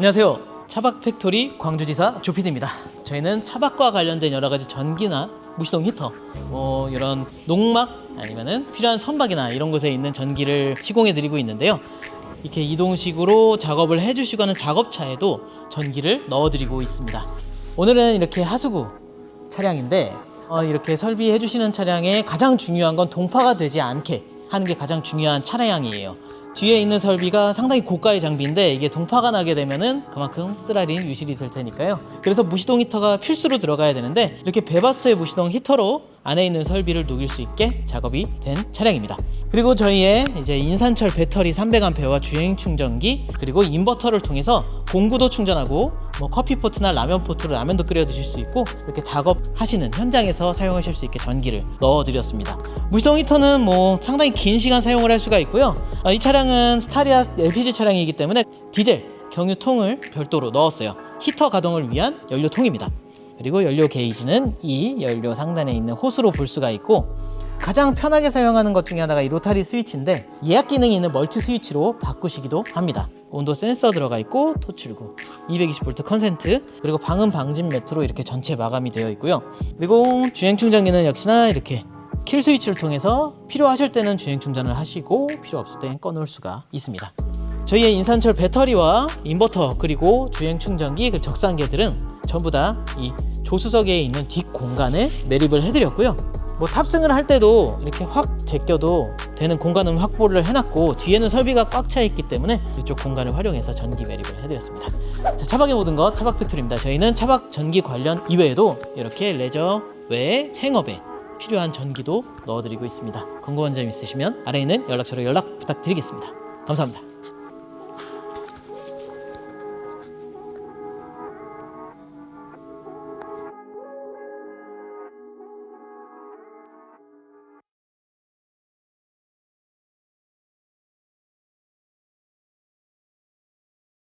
안녕하세요. 차박 팩토리 광주지사 조피디입니다. 저희는 차박과 관련된 여러 가지 전기나 무시동 히터, 뭐 이런 농막 아니면은 필요한 선박이나 이런 곳에 있는 전기를 시공해 드리고 있는데요. 이렇게 이동식으로 작업을 해주시거나 작업차에도 전기를 넣어드리고 있습니다. 오늘은 이렇게 하수구 차량인데 어, 이렇게 설비해 주시는 차량의 가장 중요한 건 동파가 되지 않게 하는 게 가장 중요한 차량이에요. 뒤에 있는 설비가 상당히 고가의 장비인데 이게 동파가 나게 되면은 그만큼 쓰라린 유실이 있을 테니까요. 그래서 무시동 히터가 필수로 들어가야 되는데 이렇게 베바스터의 무시동 히터로 안에 있는 설비를 녹일 수 있게 작업이 된 차량입니다. 그리고 저희의 이제 인산철 배터리 300A와 주행 충전기 그리고 인버터를 통해서 공구도 충전하고 뭐 커피 포트나 라면 포트로 라면도 끓여 드실 수 있고 이렇게 작업하시는 현장에서 사용하실 수 있게 전기를 넣어 드렸습니다. 무시동 히터는 뭐 상당히 긴 시간 사용을 할 수가 있고요. 어, 이 차량은 스타리아 LPG 차량이기 때문에 디젤 경유통을 별도로 넣었어요. 히터 가동을 위한 연료통입니다. 그리고 연료 게이지는 이 연료 상단에 있는 호스로 볼 수가 있고 가장 편하게 사용하는 것 중에 하나가 이 로타리 스위치인데 예약 기능이 있는 멀티 스위치로 바꾸시기도 합니다. 온도 센서 들어가 있고 토출구, 220V 컨센트, 그리고 방음 방진 매트로 이렇게 전체 마감이 되어 있고요. 그리고 주행 충전기는 역시나 이렇게 킬 스위치를 통해서 필요하실 때는 주행 충전을 하시고 필요 없을 땐 꺼놓을 수가 있습니다. 저희의 인산철 배터리와 인버터 그리고 주행 충전기 그 적상계들은 전부 다 이 조수석에 있는 뒷 공간에 매립을 해드렸고요. 뭐 탑승을 할 때도 이렇게 확 제껴도 되는 공간을 확보를 해놨고 뒤에는 설비가 꽉 차 있기 때문에 이쪽 공간을 활용해서 전기 매립을 해드렸습니다. 자 차박의 모든 것 차박 팩토리입니다. 저희는 차박 전기 관련 이외에도 이렇게 레저 외 생업에 필요한 전기도 넣어드리고 있습니다. 궁금한 점 있으시면 아래 있는 연락처로 연락 부탁드리겠습니다. 감사합니다.